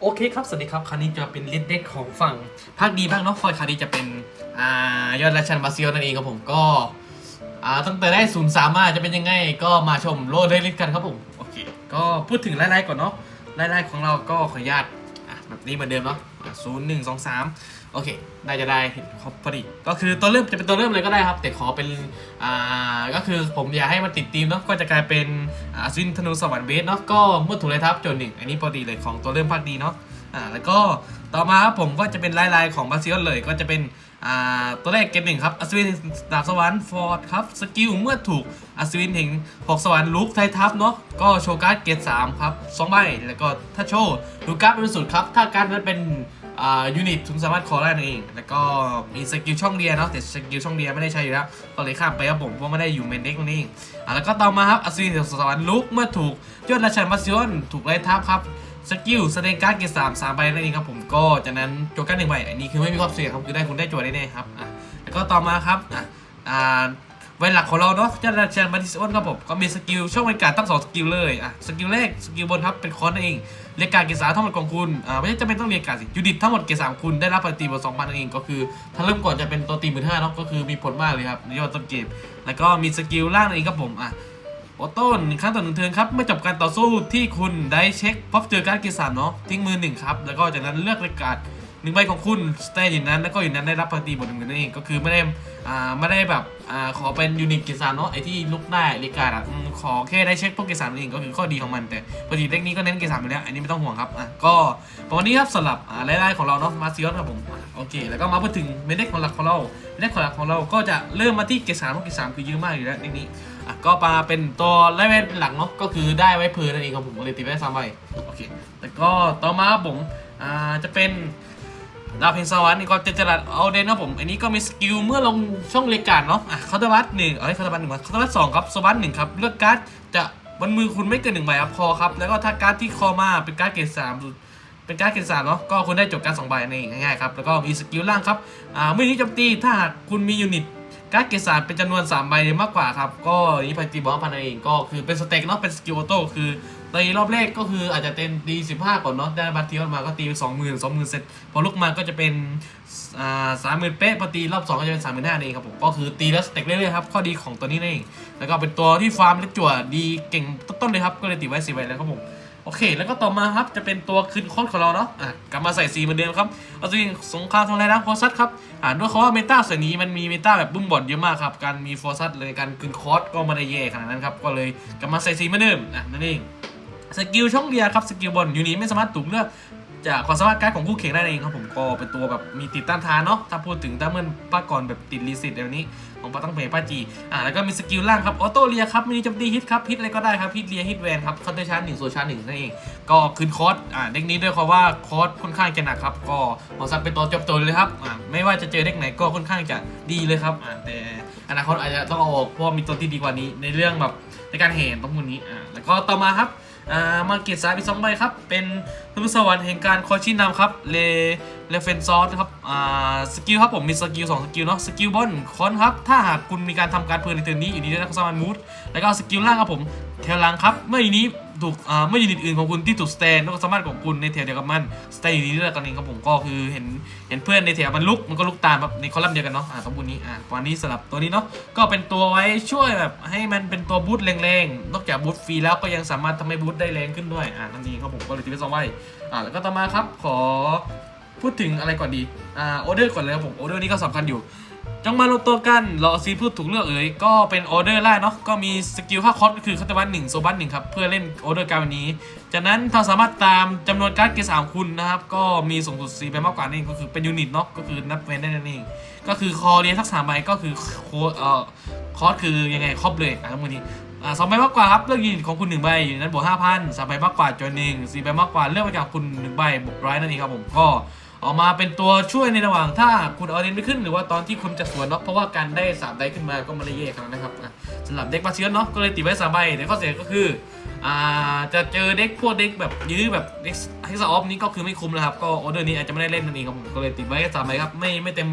โอเคครับ สวัสดีครับ คราวนี้จะเป็นลิสต์เด็กของฝั่งภาคดีบ้างเนาะฟอยคราวนี้จะเป็นอ่ายอดราชันบาซิลนั่นเองครับผมก็อ่าตั้งแต่ได้ศูนย์สามาจะเป็นยังไง ก็มาชมโลดได้ลิสต์กันครับผมโอเคก็พูดถึงไล่ๆก่อนเนาะไล่ๆของเราก็ขออนุญาตอะแบบนี้เหมือนเดิมเนาะศูนย์หนึ่งสองสาม โอเค ได้จะได้เห็นครบพอดี ก็คือตัวเริ่มจะเป็นตัวเริ่มเลยก็ได้ครับ แต่ขอเป็น อ่า ก็คือผมอยากให้มันติดธีมเนาะ ก็จะกลายเป็น อ่าซินธนูสวรรค์เบสเนาะ ก็เมื่อถูกเลยทับจนหนึ่ง อันนี้พอดีเลยของตัวเริ่มภาคดีเนาะ อ่า แล้วก็ต่อมาครับผมก็จะเป็นลายลายของบาซิลเลย ก็จะเป็น อ่า ตัวแรกเกมหนึ่งครับอัศวินดาบสวรรค์ฟอร์ดครับ สกิลเมื่อถูกอัศวินแห่งหกสวรรค์ลุกไททัพเนาะ ก็โชว์การ์ดเกตสามครับสองใบ แล้วก็ถ้าโชว์ดูการ์ดบริสุทธิ์ครับ ถ้าการ์ดนั้นเป็น ยูนิตคุณสามารถคอได้นั่นเอง แล้วก็มีสกิลช่องเดียเนาะแต่สกิลช่องเดียไม่ได้ใช้อยู่แล้วก็เลยข้ามไปครับผมเพราะไม่ได้อยู่เมนเด็กนั่นเองอ่าแล้วก็ต่อมาครับอัศวินแห่สวรรค์ลุกเมื่อถูกยอดราชันบาซิลถูกไล่ทับครับสกิลแสดงการ์ดเกรดสามสามใบนั่นเองครับผมก็จากนั้นโจกันหนึ่งใบอันนี้คือไม่มีความเสี่ยงครับคือได้คุณได้โจทย์แน่ๆครับอะแล้วก็ต่อมาครับอะอ่าใบหลักของเราเนาะจะราชันบัติสออนครับผมก็มีสกิลช่องบรรยากาศตั้งสองสกิลเลยอะสกิลแรกสกิลบนครับเป็นคอนนั่นเอง เรียกการเกรดสามทั้งหมดของคุณอ่าไม่ใช่จะเป็นต้องเรียกการสิยูนิตทั้งหมดเกรดสามคุณได้รับปฏิบัติสองพันนั่นเองก็คือ ถ้าเริ่มก่อนจะเป็นตัวตีหมื่นห้าเนาะก็คือมีผลมากเลยครับในยอดต้นเกมแล้วก็มีสกิลล่างนั่นเองครับผมอะโอโต้หนึ่งครั้งต่อหนึ่งเทิร์นครับเมื่อจบการต่อสู้ที่คุณได้เช็คพบเจอการเกียร์สามเนาะทิ้งมือหนึ่งครับแล้วก็จากนั้นเลือกรายการ หนึ่งใบของคุณสเตย์อยู่นั้นแล้วก็อยู่นั้นได้รับปฏิบัติหนึ่งนั่นเองก็คือไม่ได้อ่าไม่ได้แบบอ่าขอเป็นยูนิตเกสามเนาะไอที่ลุกได้รายการอะขอแค่ได้เช็คพวกเกสามนั่นเองก็คือข้อดีของมันแต่ปกติเด็กนี้ก็เน้นเกสามอยู่แล้วอันนี้ไม่ต้องห่วงครับอะก็ประมาณนี้ครับสำหรับอ่ารายได้ของเราเนาะมาซิออนครับผมโอเค แล้วก็มาพูดถึงเมนเด็กของหลักของเราเมนเด็กของหลักของเราก็จะเริ่มมาที่เกสามเพราะเกสามคือเยอะมากอยู่แล้วเด็กนี้อะก็มาเป็นตัวไล่เวทหลังเนาะก็คือได้ไว้เพลินนั่นเองครับผมเลยติดไว้ซ้ำไว้โอเคแต่ก็ต่อมาครับผมอ่าจะเป็น ดาวเพนสวรรค์นี่ก็จะจรัดเอาเดนครับผม อันนี้ก็มีสกิลเมื่อลงช่องเลกาดเนาะอะคาร์ดวัตหนึ่งเอ้ยคาร์ดวัตหนึ่งคาร์ดวัตสองครับสวัสดหนึ่งครับ เลือกการ์ดจะบนมือคุณไม่เกินหนึ่งใบครับพอครับ แล้วก็ถ้าการ์ดที่คอมาเป็นการ์ดเกรดสามเป็นการ์ดเกรดสามเนาะ ก็คุณได้จบการดสองใบนั่นง่ายๆครับ แล้วก็มีสกิลล่างครับ อ่าเมื่อนี้โจมตีถ้าหากคุณมียูนิตการ์ดเกรดสารเป็นจำนวน3ใบมากกว่าครับ ก็นี่พันตีบอกว่าพันเองก็คือเป็นสเต็กเนาะ เป็นสกิลออโต้คือ ตีรอบแรกก็คืออาจจะเต็มตี15ก่อนเนาะได้บัตรทีออกมาก็ตีไปสองหมื่นสองหมื่นเสร็จพอลุกมาก็จะเป็นอ่าสามหมื่นเป๊ะพอตีรอบ2ก็จะเป็นสามหมื่นห้าเองครับผมก็คือตีแล้วสเต็กเรื่อยๆครับข้อดีของตัวนี้นั่นเองแล้วก็เป็นตัวที่ฟาร์มและจั่วดีเก่งต้นๆเลยครับก็เลยติดไว้สี่ใบแล้วครับผมโอเค แล้วก็ต่อมาครับ จะเป็นตัวคืนคอนของเราเนาะ อะ กลับมาใส่สีเหมือนเดิมครับ เอาตัวเองสงครามทำลายล้างฟอร์ซัสครับ อ่านด้วยเขาว่าเมตาส่วนนี้มันมีเมตาแบบบุ้มบอดเยอะมากครับ การมีฟอร์ซัสเลยการคืนคอร์สก็ไม่ได้แย่ขนาดนั้นครับ ก็เลยกลับมาใส่สีเหมือนเดิม อะ นั่นเอง สกิลช่องเรียครับสกิลบนยูนิไม่สามารถถูกเลือกจากความสามารถการของคู่แข่งได้เองครับผมก็เป็นตัวแบบมีติดต้านทานเนาะถ้าพูดถึงถ้าเมื่อป้าก่อนแบบติดรีสิตแบบนี้ของป้าตั้งเพย์ป้าจีอ่าแล้วก็มีสกิลล่างครับออโต้เรียครับมินิโจมตีฮิตครับฮิตอะไรก็ได้ครับฮิตเรียฮิตแวนครับคอนเทชาร์หนึ่งโซชาร์หนึ่งนั่นเองก็คืนคอร์สอ่าเด็กนี้ด้วยความว่าคอร์สค่อนข้างจะหนักครับก็หมอซักเป็นตัวจบตัวเลยครับอ่าไม่ว่าจะเจอเด็กไหนก็ค่อนข้างจะดีเลยครับอ่าแต่อนาคตอาจจะต้องเอาออกเพราะมีตัวที่ดีกว่านี้ในเรื่องแบบในการเห็นตรงพวกนี้อ่าแล้วก็ต่อมาครับอ่ามาเกียรติสายไปสองใบครับ เป็นทุกสวรรค์แห่งการคอยชี้นำครับเลเลเฟนซอสครับอ่าสกิลครับผมมีสกิลสองสกิลเนาะสกิลบนคอนครับ ถ้าหากคุณมีการทำการเพลินในเทิร์นนี้อยู่ดีได้รับสมานมูดแล้วก็สกิลล่างครับผมเทลลังครับ เมื่ออยู่นี้ ถูกอ่าเมื่อยูนิตอื่นของคุณที่ถูกสแตนแล้วก็สามารถของคุณในแถวเดียวกับมันสแตนอยู่นี้ด้วยกันเองครับผมก็คือเห็นเห็นเพื่อนในแถวมันลุกมันก็ลุกตามแบบในคอลัมน์เดียวกันเนาะอ่าสมบูรณ์นี้อ่าวันนี้สลับตัวนี้เนาะก็เป็นตัวไว้ช่วยแบบให้มันเป็นตัวบูทแรงๆนอกจากบูทฟรีแล้วก็ยังสามารถทำให้บูทได้แรงขึ้นด้วยอ่านั่นเองครับผมก็เลยตีไปสองใบอ่าแล้วก็ต่อมาครับขอพูดถึงอะไรก่อนดีอ่าออเดอร์ก่อนเลยครับผมออเดอร์นี้ก็สำคัญอยู่ จงมารวมตัวกันรอซีพูดถูกเลือกเอ่ยก็เป็นออเดอร์แรกเนาะก็มีสกิลค่าคอสก็คือคัตวัตหนึ่งโซบัตหนึ่งครับเพื่อเล่นออเดอร์การวันนี้ จากนั้นเราสามารถตามจำนวนการ์ดเกรดสามคุณนะครับ ก็มีสูงสุดสี่ไปมากกว่านั่นก็คือเป็นยูนิตเนาะก็คือนับเว้นได้นั่นเองก็คือคอเรียนทักษะใบก็คือโคเอ่อคอสคือยังไงครอบเลยอะทั้งหมดนี้อ่าสองใบมากกว่าครับเลือกยูนิตของคุณหนึ่งใบอยู่นั้นบวกห้าพันสามใบมากกว่าจอยหนึ่งสี่ใบมากกว่าเลือกมาจากคุณหนึ่งใบบวกร้อยนั่นเองครับผมก็ ออกมาเป็นตัวช่วยในระหว่างถ้าคุณเอาเดนไม่ขึ้นหรือว่าตอนที่คุณจะสวนเนาะเพราะว่าการได้สามได้ขึ้นมาก็ไม่ได้แย่ขนาดนั้นะครับสำหรับเด็กบาเชียนเนาะก็เลยติดไว้สามใบแต่ข้อเสียก็คืออ่าจะเจอเด็กพวกเด็กแบบยื้อแบบเด็กเฮกซ์ออฟนี้ก็คือไม่คุ้มนะครับ ก็ออเดอร์นี้อาจจะไม่ได้เล่นนั่นเองครับผมก็เลยติดไว้แค่สามใบครับไม่ไม่เต็ม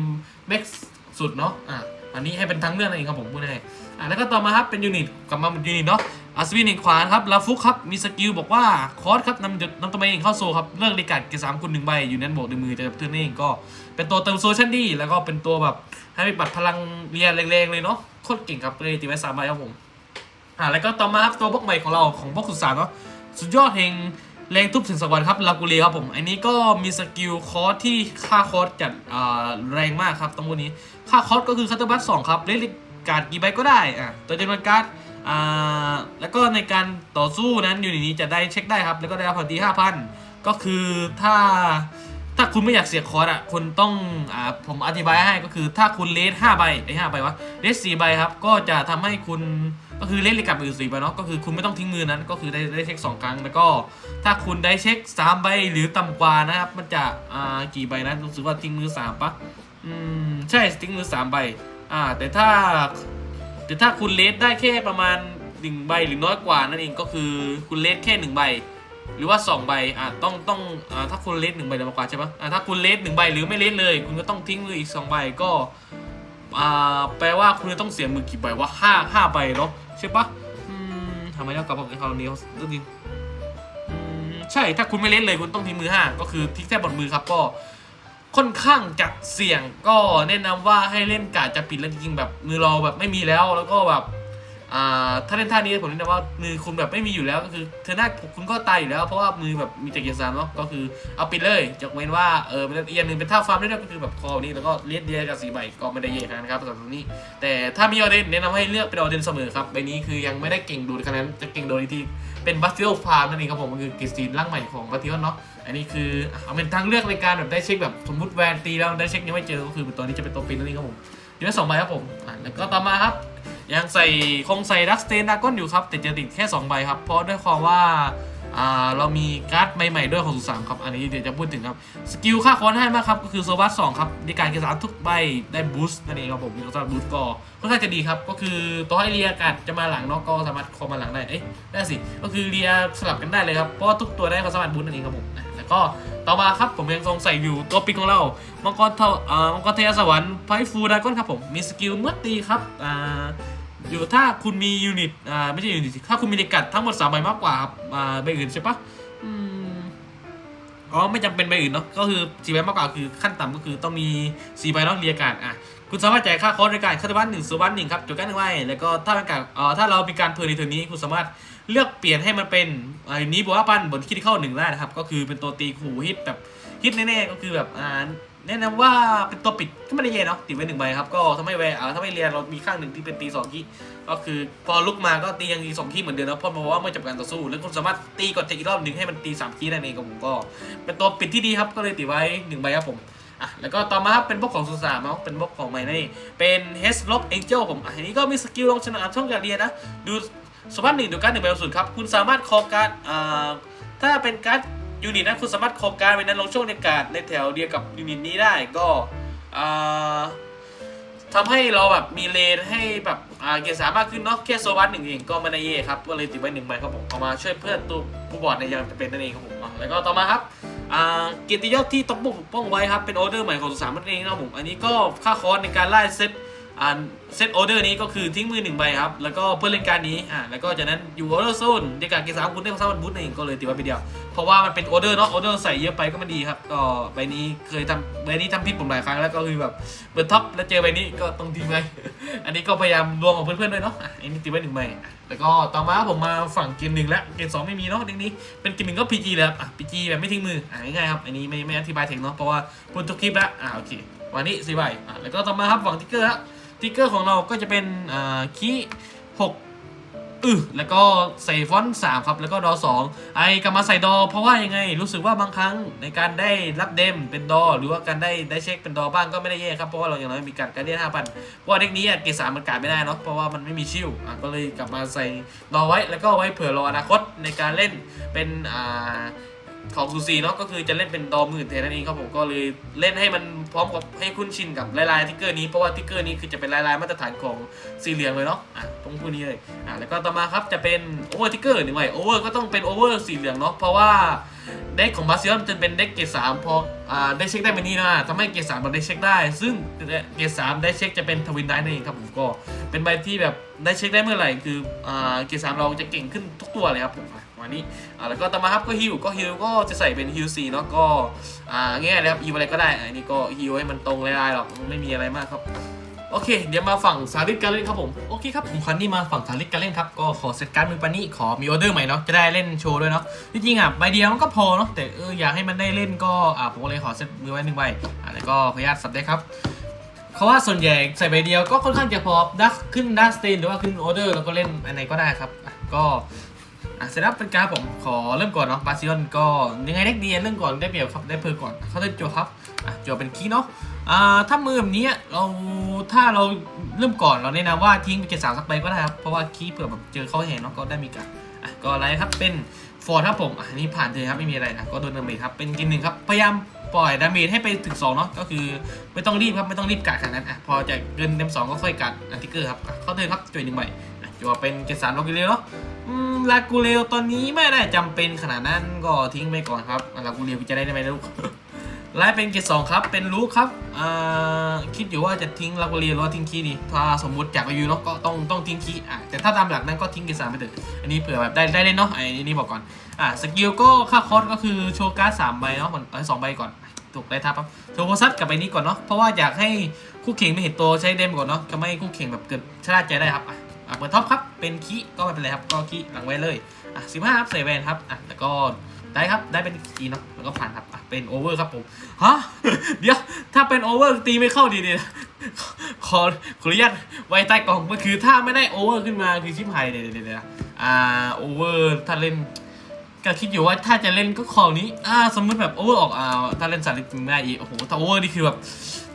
แม็กซ์สุดเนาะอะอันนี้ให้เป็นทั้งเรื่องนั่นเองครับผมพูดง่ายอะแล้วก็ต่อมาครับเป็นยูนิตกลับมาเป็นยูนิตเนาะ อัศวินแห่งขวานครับลาฟุกครับ มีสกิลบอกว่าคอสครับนำจุดนำตัวเองเข้าโซครับ เลือกเลกัดเกรดสามคุณหนึ่งใบ อยู่ในบวกในมือจะเทือนเองก็ เป็นตัวเติมโซชั่นดี แล้วก็เป็นตัวแบบให้ไปปัดพลังเรียนแรงๆ เลยเนาะโคตรเก่งครับเลยตีไว้สามใบครับผมอ่าแล้วก็ต่อมาครับตัวบล็อกใหม่ของเราของบล็อกสุดสามเนาะสุดยอดแห่งแรงทุบถึงสวรรค์ครับลากูเรีครับผมอันนี้ก็มีสกิลคอสที่ค่าคอสจัดอ่าแรงมากครับตรงนี้ค่าคอสก็คือคัตเตอร์บัตสองครับเล่นการ์ดกี่ใบก็ได้อะตัวจำนวนการ์ด อ่าแล้วก็ในการต่อสู้นั้นอยู่ในนี้จะได้เช็คได้ครับ แล้วก็ได้รับผลตีห้าพันก็คือถ้าถ้าคุณไม่อยากเสียคอร์สอะคุณต้องอ่าผมอธิบายให้ก็คือถ้าคุณเลสห้าใบไอ้ห้าใบวะเลสสี่ใบครับ ก็จะทำให้คุณก็คือเล่นเลกับอื่สี่ใบเนาะก็คือคุณไม่ต้องทิ้งมือนั้น ก็คือได้ได้เช็คสองครั้งแล้วก็ ถ้าคุณได้เช็คสามใบหรือต่ำกว่านะครับ มันจะอ่ากี่ใบนะรู้สึกว่าทิ้งมือสามปะอืมใช่ทิ้งมือสามใบอ่าแต่ถ้า แต่ถ้าคุณเลสได้แค่ประมาณหนึ่งใบหรือน้อยกว่านั่นเองก็คือคุณเลสแค่หนึ่งใบหรือว่าสองใบอ่าต้องต้องอ่าถ้าคุณเลสหนึ่งใบหรือมากกว่าใช่ปะอ่าถ้าคุณเลสหนึ่งใบหรือไม่เลสเลย คุณก็ต้องทิ้งมืออีกสองใบก็อ่าแปลว่าคุณจะต้องเสียมือกี่ใบว่าห้าห้าใบเนาะใช่ปะอืมทำไมต้องกลับมาเป็นคราวนี้เรื่องนี้ใช่ถ้าคุณไม่เล่นเลยคุณต้องทิ้งมือห้าก็คือทิ้งแค่บนมือครับก็ ค่อนข้างจะเสี่ยงก็แนะนำว่าให้เล่นกาดจะปิดแล้วจริงๆแบบมือเราแบบไม่มีแล้วแล้วก็แบบอ่าถ้าเล่นท่านี้ผมแนะนำว่ามือคุณแบบไม่มีอยู่แล้วก็คือเธอหน้าคุณก็ตายอยู่แล้ว เพราะว่ามือแบบมีแต่เกียร์สามเนาะก็คือเอาปิดเลยจกเว้นว่าเออเป็นอีกอย่างหนึ่งเป็นท่าฟาร์มได้วยก็คือแบบคอนี้แล้วก็เลียดเดียกับสีใบก็ไม่ได้เยอะขนาดครับสำหรับตรงนี้ แต่ถ้ามีออเดนแนะนำให้เลือกเป็นออเดนเสมอครับใบนี้คือยังไม่ได้เก่งดูขนาดนั้นจะเก่งโดยที่เป็นบัสเฟิลฟาร์มนั่นเองครับผมก็คือกิสตีนร่างใหม่ของบัสเฟิลเนาะ อันนี้คือเอาเป็นทางเลือกในการแบบได้เช็คแบบสมมติแวนตีแล้วได้เช็คยังไม่เจอก็คือตัวนี้จะเป็นตัวปินนั่นเองครับผมอยู่ได้สองใบครับผมอะแล้วก็ต่อมาครับ ยังใส่คงใส่ดักสเตนดากอนอยู่ครับแต่จะติดแค่2ใบครับเพราะด้วยความว่าอ่าเรามีการ์ดใหม่ๆด้วยของสุสามครับอันนี้เดี๋ยวจะพูดถึงครับสกิลค่าคอนให้มากครับก็คือโซบัสสองครับในการเกษตรทุกใบได้บูสต์นั่นเองครับผมมีโซบัสบูสต์ก็ค่อนข้างจะดีครับก็คือตัวให้เรียการ์ดจะมาหลังเนอกก็สามารถคอมาหลังได้เอ๊ะได้สิก็คือเรียสลับกันได้เลยครับเพราะทุกตัวได้ความสามารถบูสต์นั่นเองครับผมนะ แล้วก็ต่อมาครับผมยังทรงใส่อยู่ตัวปิกของเรา มังกรเทาอ่ามังกรเทยสวรรค์ไพฟูดากอนครับผม มีสกิลเมื่อตีครับ อ่า อยู่ถ้าคุณมียูนิต อ่า ไม่ใช่ยูนิตสิถ้าคุณมีเลกัดทั้งหมด3ใบมากกว่าครับอ่า ใบอื่นใช่ปะอืมอ๋อ ไม่จำเป็นใบอื่นเนาะ ก็คือสี่ใบมากกว่าคือขั้นต่ำก็คือต้องมีสี่ใบเนาะเรียกการดอะ คุณสามารถจ่ายค่าคอร์สในการคาตบันหนึ่งสุบันหนึ่งครับจุดการหนึ่งไว้แล้วก็ถ้าเป็นการเอ่อถ้าเรามีการเพลินในเทอร์นี้คุณสามารถ เลือกเปลี่ยนให้มันเป็นอันนี้บอกว่าปั้นบนคิดเข้าหนึ่งได้นะครับ ก็คือเป็นตัวตีขู่ฮิตแบบฮิตแน่ๆก็คือแบบอ่าแนะนำว่าเป็นตัวปิดก็ไม่ได้แย่เนาะติดไว้หนึ่งใบครับก็ทำให้แวร์อ่าถ้าไม่เรียนเรามีข้างหนึ่งที่เป็นตีสองที่ก็คือพอลุกมาก็ตียังตีสองที่เหมือนเดิมนะเพราะเพราะว่าเมื่อจบการต่อสู้ แล้วคุณสามารถตีกดเทคอีกรอบหนึ่งให้มันตีสามที่ได้เองกับผมก็ เป็นตัวปิดที่ดีครับก็เลยติดไว้หนึ่งใบครับผมอะแล้วก็ต่อมาครับเป็นบล็อกของสุสานเนาะเป็นบล็อกของใหม่นี่เป็น h e s l o c k Angel ผมอันนี้ก็มีสกิลลงชนะช่องการเรียนนะดู สมบัติหนึ่งดูการดหนึ่งใบสุดครับ คุณสามารถคอการ์ดถ้าเป็นการ์ดยูนิตนะคุณสามารถคอการ์ดไว้นั้นลงช่วงในการ์ดในแถวเดียวกับยูนิตนี้ได้ก็อ่าทำให้เราแบบมีเลนให้แบบเกียร์สามมากขึ้นเนาะแค่โซบัสหนึ่งเองก็ไม่ได้เย่ครับก็เลยติดไว้หนึ่งใบครับผมเอามาช่วยเพื่อนตัวผู้บอดในยามจำเป็นนั่นเองครับผมแล้วก็ต่อมาครับเกียรติยศที่ต้องปกป้องไว้ครับเป็นออเดอร์ใหม่ของสานนั่นเองนะครับผมอันนี้ก็ค่าคอร์สในการไล่เซต อ่าเซตออเดอร์นี้ก็คือทิ้งมือหนึ่งใบครับ แล้วก็เพื่อเล่นการนี้อ่าแล้วก็จากนั้นอยู่ออเดอร์โซนในการเกียร์สามคุณได้ความสามารถบูทเองก็เลยติดไว้ไปเดียว เพราะว่ามันเป็นออเดอร์เนาะออเดอร์ใส่เยอะไปก็ไม่ดีครับ ก็ใบนี้เคยทำใบนี้ทำผิดผมหลายครั้งแล้วก็คือแบบเปิดท็อปแล้วเจอใบนี้ก็ต้องทิ้งไว้ อันนี้ก็พยายามรวมกับเพื่อนๆด้วยเนาะอันนี้ตีไว้หนึ่งใบแล้วก็ต่อมาผมมาฝั่งเกมหนึ่งแล้วเกมสองไม่มีเนาะเด็กนี้เป็นเกมหนึ่งก็ PG เลยครับอะ PG แบบไม่ทิ้งมืออะง่ายๆครับอันนี้ไม่ไม่อธิบายถึงเนาะเพราะว่าพูดทุกคลิปแล้วอะโอเควันนี้สี่ใบอะแล้วก็ต่อมาครับฝั่งติ๊กเกอร์ ติ๊กเกอร์ของเราก็จะเป็นคีหกอือแล้วก็ใส่ฟอนต์สามครับ แล้วก็ดอสองไอกลับมาใส่ดอ เพราะว่ายังไง รู้สึกว่าบางครั้งในการได้รับเดมเป็นดอ หรือว่าการได้ได้เช็คเป็นดอบ้างก็ไม่ได้แย่ครับ เพราะว่าเราอย่างน้อยมีการการเดียนห้าพันเพราะว่าเด็กนี้อะเกสามมันการไม่ได้เนาะเพราะว่ามันไม่มีชิวอะก็เลยกลับมาใส่ดอไว้ แล้วก็ไว้เผื่อรออนาคตในการเล่นเป็นอ่า ของซูซีเนาะก็คือจะเล่นเป็นดอมื่นแทนนั่นเองครับผมก็เลยเล่นให้มันพร้อมกับให้คุ้นชินกับลายๆทิกเกอร์นี้เพราะว่าทิกเกอร์นี้คือจะเป็นลายๆมาตรฐานของสีเหลืองเลยเนาะอะตรงพูดนี้เลยอะแล้วก็ต่อมาครับจะเป็นโอเวอร์ทิกเกอร์หนึ่งใบโอเวอร์ก็ต้องเป็นโอเวอร์สีเหลืองเนาะเพราะว่าเด็กของบาซิลจะเป็นเด็กเกรดสามพออ่าได้เช็คได้แบบนี้นะทำให้เกรดสามเราได้เช็คได้ ซึ่งเกรดสามได้เช็คจะเป็นทวินได้นั่นเองครับผมก็เป็นใบที่แบบได้เช็คได้เมื่อไหร่คืออ่าเกรดสามเราจะเก่งขึ้นทุกตัวเลยครับผม อันนี้อ่าแล้วก็ต่อมาครับก็ฮิวก็ฮิวก็จะใส่เป็นฮิวซีเนาะก็อ่าง่ายเลยครับฮิวอะไรก็ได้อันนี้ก็ฮิวให้มันตรงลายๆหรอกไม่มีอะไรมากครับโอเค เดี๋ยวมาฝั่งสาธิตการเล่นครับผม โอเคครับผมคันนี้มาฝั่งสาธิตการเล่นครับ ก็ขอเซตการ์ดมือปานี่ขอมีออเดอร์ใหม่เนาะ จะได้เล่นโชว์ด้วยเนาะ จริงๆอะใบเดียวมันก็พอเนาะ แต่เอออยากให้มันได้เล่นก็อ่าผมก็เลยขอเซตมือไว้หนึ่งใบ อ่าแล้วก็ขออนุญาตสับได้ครับเขาว่าส่วนใหญ่ใส่ใบเดียวก็ค่อนข้างจะพอดักขึ้นดักสเตนหรือว่าขึ้นออเดอร์แล้วก็เล่นอันไหนก็ได้ครับ ก็ อะเสร็จแล้วเป็นการผมขอเริ่มก่อนเนาะบาซิออนก็ยังไงเด็กดีเริ่มก่อนได้เปรียบครับได้เพอร์ก่อนเขาได้จัวครับอะจัวเป็นคีเนาะอ่าถ้ามือแบบนี้เราถ้าเราเริ่มก่อนเราแนะนำว่าทิ้งไปเจ็ดสามสักใบก็ได้ครับเพราะว่าคีเผื่อแบบเจอเขาเห็นเนาะก็ได้มีการอะก็อะไรครับเป็นฟอร์ครับผมอะอันนี้ผ่านเลยครับไม่มีอะไรนะก็โดนดาเมจครับเป็นกินหนึ่งครับพยายามปล่อยดาเมจให้ไปถึง2เนาะก็คือไม่ต้องรีบครับไม่ต้องรีบกัดขนาดนั้นอะพอจะเกินเต็มสองก็ค่อยกัดอันติเกอร์ครับเข้าเทิร์นครับจุยหนึ่งใบ จัวเป็นเจ็ดสามโลกิเลเนาะลากูเรลตอนนี้ไม่ได้จำเป็นขนาดนั้นก็ทิ้งไปก่อนครับลากูเรลจะได้ไหมลูกไล่เป็นเกสองครับเป็นลูกครับคิดอยู่ว่าจะทิ้งลากูเรลหรือว่าทิ้งคีดีถ้าสมมุติจากอายุเนาะก็ต้องต้องทิ้งคีอะแต่ถ้าตามหลักนั้นก็ทิ้งเกสามไปเถอะอันนี้เผื่อแบบได้ได้เล่นเนาะไอ้นี่บอกก่อนอะสกิลก็ค่าคอสก็คือโชว์การ์ดสามใบเนาะมันเอาสองใบก่อนถูกได้ทับครับโชว์โพซัสกับใบนี้ก่อนเนาะเพราะว่าอยากให้คู่เข่งไม่เห็นตัวใช้เดมก่อนเนาะจะไม่คู่เข่งแบบเกิดชะล่าใจได้ครับอะ เปิดท็อปครับ เป็นคีก็ไม่เป็นไรครับ ก็คีหลังไว้เลย อะสิบห้าครับใส่แวนครับ อะแล้วก็ได้ครับ ได้เป็นคีเนาะ แล้วก็ผ่านครับ อะ เป็นโอเวอร์ครับผม ฮะ เดี๋ยว ถ้าเป็นโอเวอร์ตีไม่เข้าดีดีขอขออนุญาตไว้ใต้กล่องก็คือถ้าไม่ได้โอเวอร์ขึ้นมาคือชิบหายเดี๋ยวเดี๋ยวอ่า โอเวอร์ ถ้าเล่นก็คิดอยู่ว่าถ้าจะเล่นก็ขอนี้ อ่า สมมติแบบโอเวอร์ออก อ่า ถ้าเล่นสาริตไม่ได้อีก โอ้โหถ้าโอเวอร์นี่คือแบบ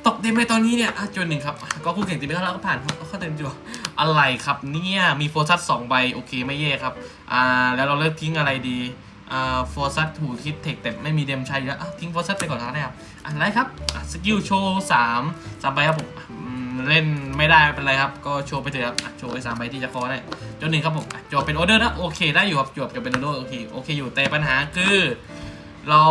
ตกเต็มไปตอนนี้เนี่ย อะจนหนึ่งครับ ก็คู่แข่งตีไปเข้าแล้วก็ผ่านครับเข้าเต็มจัว อะไรครับเนี่ยมีโฟซัสสองใบโอเคไม่แย่ครับอ่าแล้วเราเลือกทิ้งอะไรดีอ่าโฟซัสถูกคิดเทคแต่ไม่มีเดมใช้อยู่แล้วทิ้งโฟซัสไปก่อนก็ได้ครับอะไรครับสกิลโชว์สามสามใบครับผมเล่นไม่ได้ไม่เป็นไรครับ ก็โชว์ไปเถอะครับโชว์ไอ้สามใบที่จะคอได้จนหนึ่งครับผมจบเป็นออเดอร์นะโอเคได้อยู่ครับจบกับเป็นออเดอร์โอเคโอเคอยู่แต่ปัญหาคือ เรา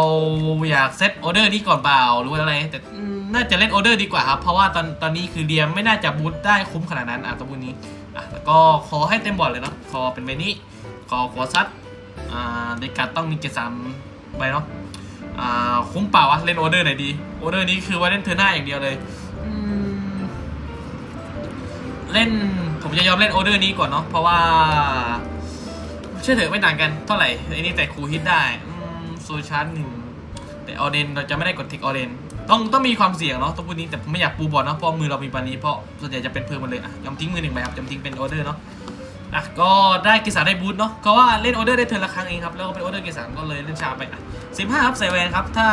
อยากเซตออเดอร์นี้ก่อนเปล่าหรือว่าอะไรแต่อื น่าจะเล่นออเดอร์ดีกว่าครับ เพราะว่าตอนตอนนี้คือเดียมไม่น่าจะบูทได้คุ้มขนาดนั้นอะตัวนี้อะแล้วก็ขอให้เต็มบอร์ดเลยเนาะขอเป็นใบนี้ขอขอซัดอ่าในการต้องมีเจ็ดสามใบเนาะอ่าคุ้มเปล่าวะเล่นออเดอร์ไหนดีออเดอร์นี้คือว่าเล่นเทอร์หน้าอย่างเดียวเลยเล่นผมจะยอมเล่นออเดอร์นี้ก่อนเนาะเพราะว่าเชื่อเถอะไม่ต่างกันเท่าไหร่ไอ้นี่แต่ครูฮิตได้โซชาร์หนึ่งแต่ออเดนเราจะไม่ได้กดทิกออเดน ต้องต้องมีความเสี่ยงเนาะต้องพูดนี้แต่ผมไม่อยากปูบอลเนาะเพราะมือเรามีปานนี้เพราะส่วนใหญ่จะเป็นเพิ่มมาเลยอะยอมทิ้งมือหนึ่งไปครับยอมทิ้งเป็นออเดอร์เนาะอะก็ได้กีฬาได้บูทเนาะเพราะว่าเล่นออเดอร์ได้เทิร์นละครั้งเองครับแล้วก็เป็นออเดอร์กีฬาก็เลยเล่นช้าไปอะสิบห้าครับใส่แวนครับถ้า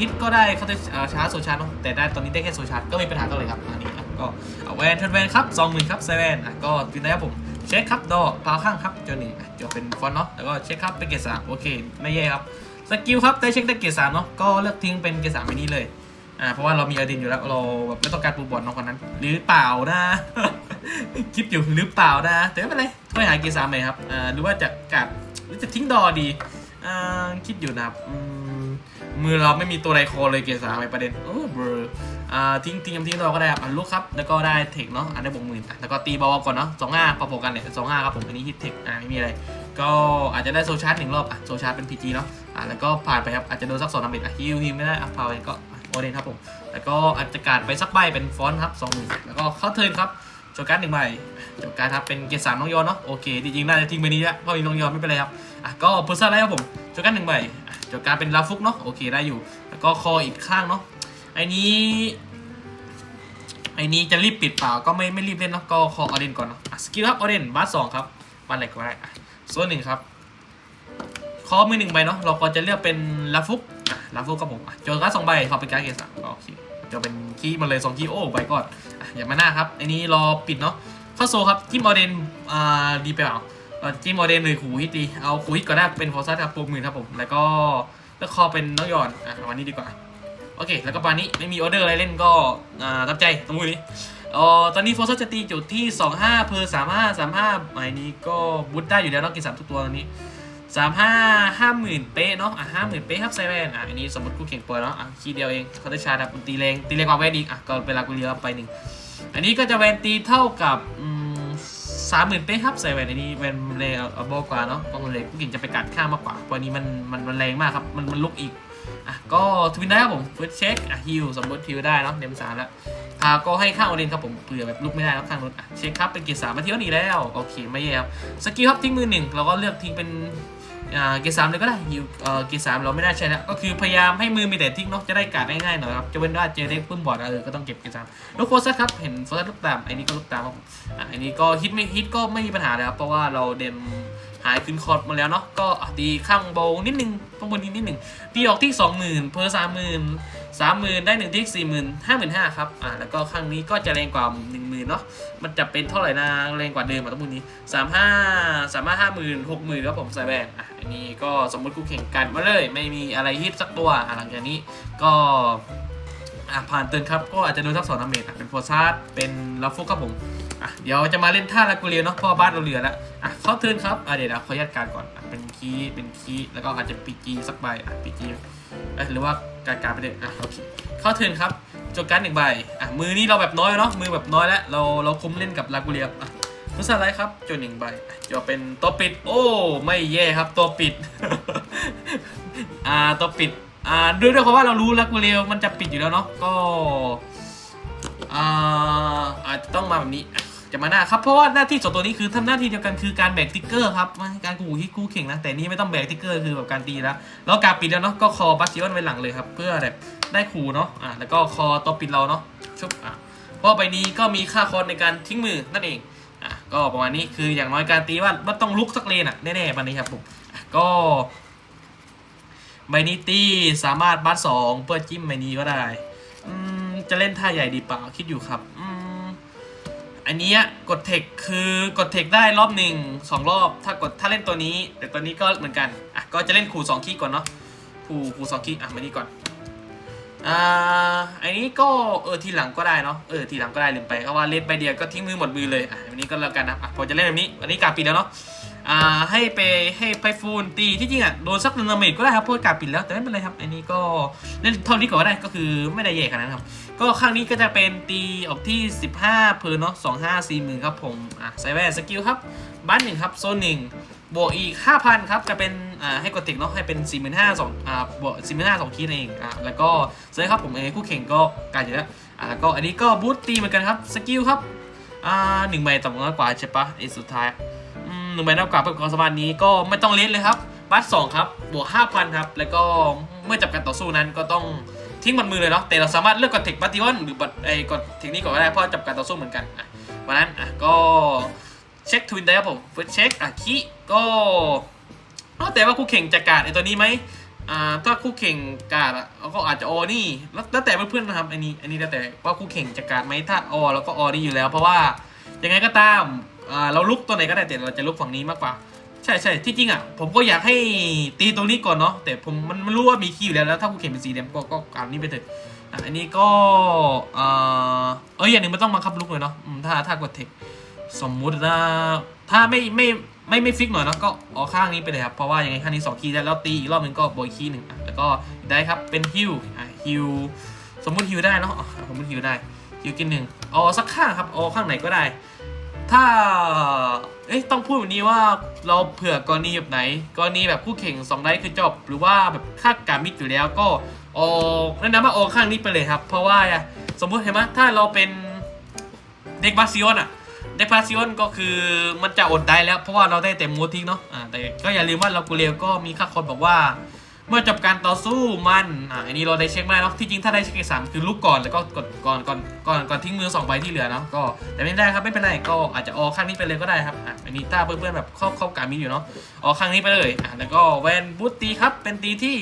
ฮิตก็ได้เขาจะอ่าชาร์จโซชาร์เนาะแต่ได้ตอนนี้ได้แค่โซชาร์ก็ไม่มีปัญหาก็เลยครับอันนี้ก็เอาแวนเทิร์นแวนครับสองหมื่นครับใส่แวนอะก็กินได้ครับผมเช็คครับดอกพาวข้างครับเจอนึ่งอะเป็นฟอนเนาะแล้วก็เช็คครับเป็นเกรดสามโอเคไม่แย่ครับสกิลครับได้เช็คได้เกรดสามเนาะก็เลือกทิ้งเป็นเกรดสามไปนี้เลย อ่าเพราะว่าเรามีอดินอยู่แล้วเราแบบไม่ต้องการปูบอลน้องคนนั้น หรือเปล่านะ คิดอยู่หรือเปล่านะ แต่ไม่เป็นไรค่อยหาเกรดสามเลยครับอ่าหรือว่าจะกัดหรือจะทิ้งดอดีอ่าคิดอยู่นะครับมือเราไม่มีตัวไดโคเลยเกรดสามในประเด็นโอ้เบอร์อ่าทิ้งทิ้งทิ้งเราก็ได้ครับอันลูกครับแล้วก็ได้เทคเนาะอันได้บวกหมื่นแล้วก็ตีเบาๆก่อนเนาะสองห้าพอๆกันเนี่ยสองห้าครับผมอันนี้ฮิตเทคอ่าไม่มีอะไรก็อาจจะได้โซชาร์จหนึ่งรอบอะโซชาร์จเป็นพีจีเนาะอะแล้วก็ผ่านไปครับอาจจะโดนสักสองดาเมจอะฮิวฮิวไม่ได้อะพาวเองก็ อเดนครับผม แล้วก็อาจจะการไปสักใบเป็นฟอนต์ครับสองหมื่นแล้วก็เข้าเทิร์นครับโจการหนึ่งใบโจการครับเป็นเกรดสามน้องยอนเนาะโอเคจริงๆน่าจะทิ้งไปนี้ละเพราะมีน้องยอนไม่เป็นไรครับอะก็เพอร์ซ่าไรครับผมโจการหนึ่งใบอะโจการเป็นลาฟุกเนาะโอเคได้อยู่ แล้วก็คออีกข้างเนาะไอ้นี้ไอ้นี้จะรีบปิดเปล่าก็ไม่ไม่รีบเล่นเนาะก็ขอออเดนก่อนเนาะสกิลครับออเดนบัสสองครับบัสอะไรก็ได้อะส่วนหนึ่งครับคอมือหนึ่งใบเนาะเราก็จะเลือกเป็นลาฟุก อะลาฟุกครับผมโจนการ์ดสองใบขอเป็นการ์ดเกสามก็โอเคจะเป็นคีย์มาเลยสองคีย์โอ้ใบก่อนอย่ามาหน้าครับไอ้นี้รอปิดเนาะข้าโซครับจิ้มออเดนอ่าดีไปเปล่าเอ่อจิ้มออเดนเลยขู่ฮิตดีเอาขู่ฮิตก่อนได้เป็นฟอร์ซัสครับปรหมื่นครับผมแล้วก็แล้วคอเป็นน้องหยอนอะประมาณนี้ดีกว่าโอเค แล้วก็ปาณนี้ไม่มีออเดอร์อะไรเล่นก็อ่ารับใจตรงนี้อ๋อตอนนี้โฟร์ซัสจะตีจุดที่ 25เพอร์35 35หมายนี้ก็บูทได้อยู่แล้วเนาะกินสามทุกตัวตอนนี้ สามห้าห้าหมื่นเป๊ะเนาะอะห้าหมื่นเป๊ะครับไซแวนอะอันนี้สมมติกูเข่งเปิดเนาะอะคีเดียวเองเขาได้ชาร์จตีแรงตีแรงกว่าแวนอีกอะก็เวลากูเลี้ยวไปหนึ่งอันนี้ก็จะแวนตีเท่ากับสามหมื่นเป๊ะครับไซแวนอันนี้แวนแรงเอาโบกว่าเนาะก็เลยกูเก่งจะไปกัดข้างมากกว่าเพราะอันนี้มันมันมันแรงมากครับมันมันลุกอีกอะก็ทวินได้ครับผมฟิตเช็คอะฮิลสมมติฮิลได้เนาะเดมสามแล้วอ่าก็ให้ข้างโอเดนครับผมเผื่อแบบลุกไม่ได้แล้วข้างนู้นอะเช็คครับเป็นเกียร์สามมาเที่ยวนีแล้วโอเคไม่แย่ครับสกิลครับทิ้งมือหนึ่งเราก็เลือกทิ้งเป็น เกียร์สามเลยก็ได้ยูเอ่อเกียร์สามเราไม่น่าใช่แล้วก็คือพยายามให้มือมีแต่ทิ้งเนาะจะได้การง่ายๆหน่อยครับจะเว้นว่าเจอได้ปึ้มบอร์ดเออก็ต้องเก็บเกียร์สามลูกโฟซัสครับเห็นโฟซัสลูกตามไอ้นี่ก็ลูกตามครับอะไอ้นี้ก็ฮิตไม่ฮิตก็ไม่มีปัญหาเลยครับเพราะว่าเราเดมหายขึ้นคอร์ดมาแล้วเนาะก็ตีข้างโบนิดนึงข้างบนนิดนิดหนึ่งตีออกที่สองหมื่นเพอสามหมื่น สามหมื่นได้หนึ่งที่สี่หมื่นห้าหมื่นห้าครับอ่าแล้วก็ข้างนี้ก็จะแรงกว่าหนึ่งหมื่นเนาะมันจะเป็นเท่าไหร่นะแรงกว่าเดิมอะทั้งหมดนี้สามห้าสามห้าห้าหมื่นหกหมื่นครับผมใส่แบนอะอันนี้ก็สมมติกูแข่งกันมาเลย ไม่มีอะไรฮิตสักตัวอะหลังจากนี้ก็อะผ่านเตือนครับก็อาจจะโดนทักสองดาเมจอะเป็นโฟซาร์เป็นลาฟุกครับผมอะเดี๋ยวจะมาเล่นท่าลากูเรียเนาะเพราะว่าบ้านเราเหลือแล้วอะเข้าเทิร์นครับอะเดี๋ยวนะขออนุญาตการก่อนอะเป็นคีย์เป็นคีย์แล้วก็อาจจะปีจีสักใบอะปีจีเอ้ยหรือว่า การการไปเลยอะโอเคเข้าเทิร์นครับจดการหนึ่งใบอะมือนี่เราแบบน้อยเนาะมือแบบน้อยแล้วเราเราคุ้มเล่นกับลากูเรียอะมุสไลด์ครับจดหนึ่งใบจะเป็นตัวปิด โอ้ไม่แย่ครับตัวปิดอ่าตัวปิดอ่าด้วยด้วยเพราะว่าเรารู้ลากูเรียมันจะปิดอยู่แล้วเนาะก็อ่าอาจจะต้องมาแบบนี้ จะมาหน้าครับเพราะว่าหน้าที่สองตัวนี้คือทำหน้าที่เดียวกันคือการแบกติ๊กเกอร์ครับการกูที่คู่เข่งนะแต่นี่ไม่ต้องแบกติ๊กเกอร์คือแบบการตีแล้วแล้วการปิดแล้วเนาะก็คอบัสซิออนไว้หลังเลยครับเพื่อแบบได้ขู่เนาะอ่าแล้วก็คอตัวปิดเราเนาะชุบอะเพราะใบนี้ก็มีค่าคอในการทิ้งมือนั่นเองอะก็ประมาณนี้คืออย่างน้อยการตีว่ามันต้องลุกสักเลนอะแน่ๆวันนี้ครับผมก็ใบนี้ตีสามารถบัสสองเพื่อจิ้มใบนี้ก็ได้อืมจะเล่นท่าใหญ่ดีเปล่าคิดอยู่ครับ อันนี้กดเทคคือกดเทคได้รอบหนึ่งสองรอบ ถ้ากดถ้าเล่นตัวนี้ แต่ตัวนี้ก็เหมือนกันอะก็จะเล่นขู่สองคีก่อนเนาะขู่ขู่สองคีอะมานี่ก่อนอ่าอันนี้ก็เออทีหลังก็ได้เนาะเออทีหลังก็ได้ลืมไปเพราะว่าเล่นใบเดียวก็ทิ้งมือหมดมือเลยอะวันนี้ก็แล้วกันนะอะพอจะเล่นแบบนี้วันนี้กาปีแล้วเนาะ อ่าให้ไปให้ไพฟูนตีที่จริงอะโดนสักหนึ่งดาเมจก็ได้ครับเพราะว่ากาปิดแล้วแต่ไม่เป็นไรครับอันนี้ก็เล่นเท่านี้ก่อนก็ได้ก็คือไม่ได้แย่ขนาดนั้นครับ ก็ข้างนี้ก็จะเป็นตีออกที่ 15เพอร์เนาะ25 4 0,000ครับผมอะใส่แว่นสกิลครับบ้านหนึ่งครับโซนหนึ่งบวกอีก 5,000 ครับ จะเป็นอ่าให้กดเทคเนาะให้เป็น 45,000สองอ่าบวก45,000สองคีนเองอะแล้วก็เซอร์ครับผมเองคู่แข่งก็การอยู่แล้วอะแล้วก็อันนี้ก็บูตตีเหมือนกันครับ สกิลครับอ่าหนึ่งใบต่ำน้อยกว่าใช่ปะไอ้สุดท้าย หนึ่งใบน้อยกว่าเพื่อความสามารถนี้ก็ไม่ต้องเล่นเลยครับบัตสองครับบวก5,000ครับ แล้วก็เมื่อจับการต่อสู้นั้นก็ต้องทิ้งบนมือเลยเนาะแต่เราสามารถเลือกกดเทคบัตติออนหรือกดไอ้กดเทคนี้ก่อนก็ได้เพราะจับการต่อสู้เหมือนกันอะวันนั้นอะก็เช็คทวินได้ครับผมฟิเช็คอะคีก็เอาแต่ว่าคู่แข่งจะการดไอ้ตัวนี้ไหมอ่าถ้าคู่แข่งการดอะก็อาจจะออนี่แล้วแต่เพื่อนๆนะครับอันนี้อันนี้แล้วแต่ว่าคู่แข่งจะการดไหมถ้าออแล้วก็ออนี่อยู่แล้ว เพราะว่ายังไงก็ตาม เราลุกตัวไหนก็ได้แต่เราจะลุกฝั่งนี้มากกว่า ใช่ใช่ที่จริงอะผมก็อยากให้ตีตรงนี้ก่อนเนาะแต่ผมมันมันรู้ว่ามีคีย์อยู่แล้วแล้ว ถ้ากูเขียนเป็นสีแดงก็ก็อ่านนี้ไปเถอะอันนี้ก็เออเอออย่างหนึ่งมันต้องบังคับลุกเลยเนาะถ้าถ้ากดเทคสมมุตินะถ้าไม่ไม่ไม่ไม่ฟิกหน่อยเนาะก็เอาข้างนี้ไปเลยครับ เพราะว่ายังไงข้างนี้สองคีย์แล้วแล้วตีอีกรอบนึงก็โบยคีย์หนึ่งอะแล้วก็ได้ครับเป็นฮิวฮิวสมมุติฮิวได้เนาะสมมุติฮิวได้ฮิวกินหนึ่งเอาสักข้างครับเอาข้างไหนก็ได้ ถ้า เอ๊ะต้องพูดแบบนี้ว่าเราเผื่อกรณีแบบไหน กรณีแบบคู่แข่งสองได้คือจบ หรือว่าแบบค่าการมิดอยู่แล้วก็ออกแนะนำว่าออกข้างนี้ไปเลยครับ เพราะว่าสมมุติเห็นไหมถ้าเราเป็นเด็กบาซิออนอะเด็กบาซิออนก็คือมันจะอดได้แล้ว เพราะว่าเราได้เต็มมูทิกเนาะแต่ก็อย่าลืมว่าเรากูเรียวก็มีค่าคนบอกว่า เมื่อจบการต่อสู้มันอะอันนี้เราได้เช็คม่ได้เนาะที่จริงถ้าได้เช็คสามคือลุกก่อนแล้วก็กดก่อนก่อนก่อนก่อนทิ้งมือสองใบที่เหลือเนาะก็แต่ไม่ได้ครับไม่เป็นไรก็อาจจะออกข้างนี้ไปเลยก็ได้ครับอะอันนี้ถ้าเพื่อนๆแบบเข้าเข้าการมีอยู่เนาะออกข้างนี้ไปเลยอะแล้วก็แวนบูตตีครับเป็นตีที่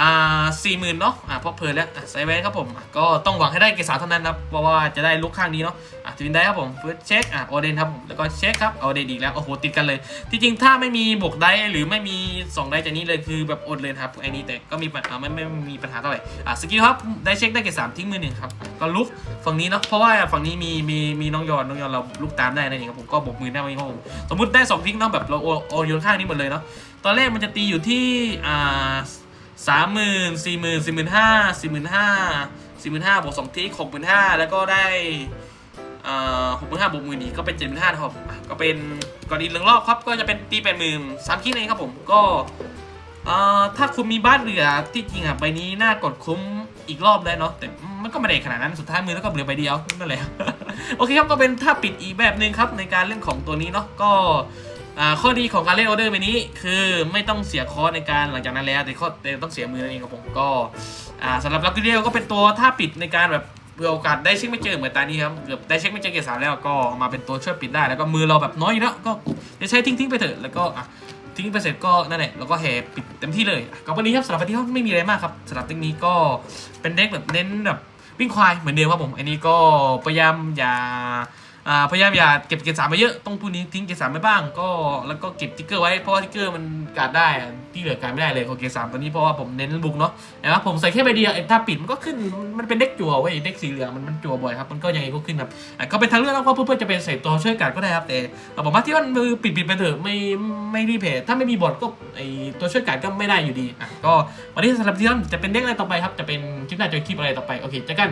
อ่าสี่หมื่นเนาะอ่าพอเพลินแล้วอะใส่แวนครับผม ก็ต้องหวังให้ได้เกสาเท่านั้นครับ เพราะว่าจะได้ลุกข้างนี้เนาะอะทวินได้ครับผมเฟิร์สเช็คอะออเดนครับผมแล้วก็เช็คครับออเดนอีกแล้วโอ้โหติดกันเลย ที่จริงถ้าไม่มีบวกได้หรือไม่มีสองได้จากนี้เลยคือแบบอดเลยครับไอ้นี้แต่ก็มีปัญหาไม่ไม่มีปัญหาเท่าไหร่อะสกิลครับได้เช็คได้เกสามทิ้งมือหนึ่งครับก็ลุกฝั่งนี้เนาะเพราะว่าฝั่งนี้มีมีมีน้องยอนน้องยอนเราลุกตามได้นั่นเองครับผมก็บวกมือได้ไหมครับผมสมมติได้สองทิ้งเนาะแบบเราโอโอโยนข้างนี้หมดเลยเนาะตอนแรกมันจะตีอยู่ที่อ่า สามหมื่นสี่หมื่นสี่หมื่นห้าสี่หมื่นห้าสี่หมื่นห้าบวกสองทีหกหมื่นห้าแล้วก็ได้หกหมื่นห้าบวกหมื่นอีกก็เป็นเจ็ดหมื่นห้าครับก็เป็นก่อนอีกหนึ่งรอบครับก็จะเป็นตีแปดหมื่นสามคิดเองครับผมก็ถ้าคุณมีบ้านเหลือที่จริงอะใบนี้น่ากดคุ้มอีกรอบได้เนาะแต่มันก็ไม่ได้ขนาดนั้นสุดท้ายมือแล้วก็เหลือใบเดียวนั่นแหละโอเคครับก็เป็นท่าปิดอีแบบหนึ่งครับในการเล่นของตัวนี้เนาะก็ ข้อดีของการเล่นออเดอร์ใบนี้ คือไม่ต้องเสียคอร์สในการหลังจากนั้นแล้ว แต่ข้อแต่ต้องเสียมือนั่นเองครับผมก็สำหรับลักกี้เดียก็เป็นตัวท่าปิดในการแบบเผื่อโอกาสได้เช็คไม่เจอเหมือนตานี้ครับเกือบได้เช็คไม่เจอเกียร์สามแล้วก็มาเป็นตัวช่วยปิดได้แล้วก็มือเราแบบน้อยอยู่แล้วก็จะใช้ทิ้งทิ้งๆไปเถอะแล้วก็ทิ้งไปเสร็จก็นั่นแหละแล้วก็แห่ปิดเต็มที่เลยก็วันนี้ครับสำหรับวันนี้ก็ไม่มีอะไรมากครับสำหรับเทคนี้ก็เป็นเด็กแบบเน้นแบบวิ่งควายเหมือนเดิมครับผมอันนี้ก็พยายามอย่า พยายามอย่าเก็บเกียร์สามไปเยอะต้องพูดนี้ทิ้งเกียร์สามไปบ้าง ก็แล้วก็เก็บติ๊กเกอร์ไว้เพราะว่าติ๊กเกอร์มันกาดได้ที่เหลือการดไม่ได้เลยของเกียร์สามตัวนี้เพราะว่าผมเน้นบุกเนาะแต่ว่าผมใส่แค่ใบเดียวถ้าปิดมันก็ขึ้นมันเป็นเด็กจั่วเว้ยเด็กสีเหลืองมันมันจั่วบ่อยครับมันก็ยังไงก็ขึ้นครับก็เป็นทางเลือกแล้วก็เพื่อนๆจะเป็นใส่ตัวช่วยกาดก็ได้ครับแต่ผมว่าที่มือปิดปิดไปเถอะไม่ไม่รีเพย์ถ้าไม่มีบอดก็ไอตัวช่วยกาดก็ไม่ได้อยู่ดีอะก็วันนี้สำหรับที่นั่นจะเป็นเด็กอะไรต่อไปครับจะเป็นคลิปหน้าจะคลิปอะไรต่อไปโอเคเจอกัน